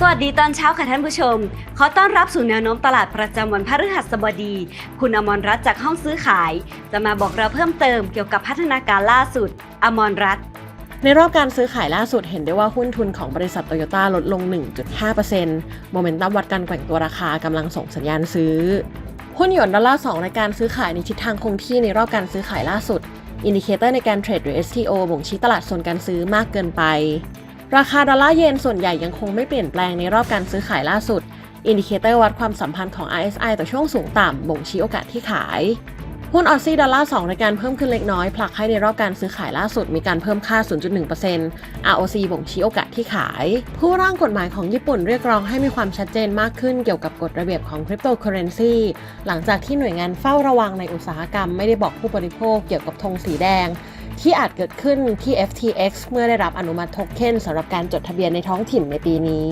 สวัสดีตอนเช้าค่ะท่านผู้ชม ขอต้อนรับสู่แนวโน้มตลาดประจำวันพฤหัสบดี คุณอมรรัตน์จากห้องซื้อขาย จะมาบอกเราเพิ่มเติมเกี่ยวกับพัฒนาการล่าสุด อมรรัตน์ในรอบการซื้อขายล่าสุดเห็นได้ว่าหุ้นทุนของบริษัทโตโยต้าลดลง 1.5%โมเมนตัมวัดการแกว่งตัวราคากำลังส่งสัญญาณซื้อ หุ้นหยวนดอลลาร์2ในการซื้อขายในทิศทางคงที่ในรอบการซื้อขายล่าสุด อินดิเคเตอร์ในการเทรดหรือ STO บ่งชี้ตลาดโซนการซื้อมากเกินไป ราคาดอลลาร์เยนส่วนใหญ่ยังคงไม่เปลี่ยนแปลงในรอบการซื้อขายล่าสุด อินดิเคเตอร์วัดความสัมพันธ์ของ RSI ต่อช่วงสูงต่ำบ่งชี้โอกาสที่ขาย หุ้นออซซี่ดอลลาร์2ในการเพิ่มขึ้นเล็กน้อย ผลักให้ในรอบการซื้อขายล่าสุดมีการเพิ่มค่า 0.1% ROC บ่งชี้โอกาสที่ขาย ผู้ร่างกฎหมายของญี่ปุ่นเรียกร้องให้มีความชัดเจนมากขึ้นเกี่ยวกับกฎระเบียบของคริปโตเคอเรนซีหลังจากที่หน่วยงานเฝ้าระวังในอุตสาหกรรมไม่ได้บอกผู้บริโภคเกี่ยวกับธงสีแดง ที่อาจเกิดขึ้นที่ FTX เมื่อได้รับอนุมัติโทเค็นสำหรับการจดทะเบียนในท้องถิ่นในปีนี้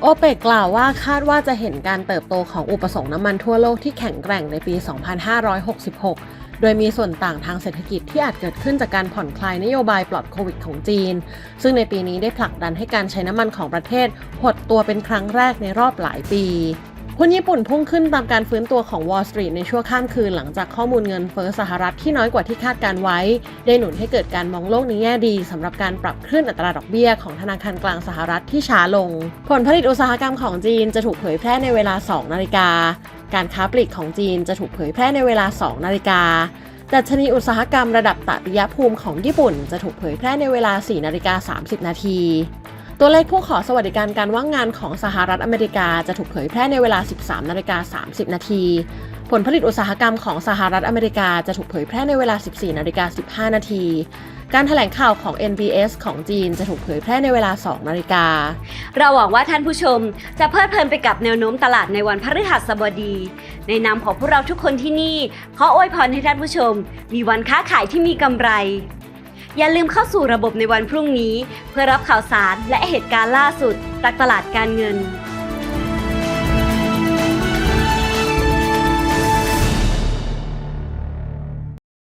โอเปกกล่าวว่าคาดว่าจะเห็นการเติบโตของอุปสงค์น้ำมันทั่วโลกที่แข็งแกร่งในปี 2566 โดยมีส่วนต่างทางเศรษฐกิจที่อาจเกิดขึ้นจากการผ่อนคลายนโยบายปลอดโควิดของจีน ซึ่งในปีนี้ได้ผลักดันให้การใช้น้ำมันของประเทศหดตัวเป็นครั้งแรกในรอบหลายปี หุ้นญี่ปุ่นพุ่งขึ้นตามการฟื้นตัวของ Wall Street ในชั่วข้ามคืนหลังจากข้อมูลเงินเฟ้อสหรัฐที่น้อยกว่าที่คาดการไว้ ได้หนุนให้เกิดการมองโลกในแง่ดีสำหรับการปรับขึ้นอัตราดอกเบี้ยของธนาคารกลางสหรัฐที่ช้าลง ผลผลิตอุตสาหกรรมของจีนจะถูกเผยแพร่ในเวลา 2 นาฬิกา การค้าปลีกของจีนจะถูกเผยแพร่ในเวลา 2 นาฬิกาดัชนีอุตสาหกรรมระดับตติยภูมิของญี่ปุ่นจะถูกเผยแพร่ในเวลา 4 นาฬิกา 30 นาที ตัวเลขผู้ขอสวัสดิการการว่างงานของสหรัฐอเมริกาจะถูกเผยแพร่ในเวลา 13นาฬิกา30 นาที ผลผลิตอุตสาหกรรมของสหรัฐอเมริกาจะถูกเผยแพร่ในเวลา 14นาฬิกา15 นาทีการแถลงข่าวของ NBS ของจีนจะถูกเผยแพร่ในเวลา 2 นาฬิกา เราหวังว่าท่านผู้ชมจะเพลิดเพลินไปกับแนวโน้มตลาดในวันพฤหัสบดี ในนามของพวกเราทุกคนที่นี่ ขออวยพรให้ท่านผู้ชม มีวันค้าขายที่มีกำไร อย่าลืมเข้าสู่ระบบในวันพรุ่งนี้ เพื่อรับข่าวสารและเหตุการณ์ล่าสุดจากตลาดการเงิน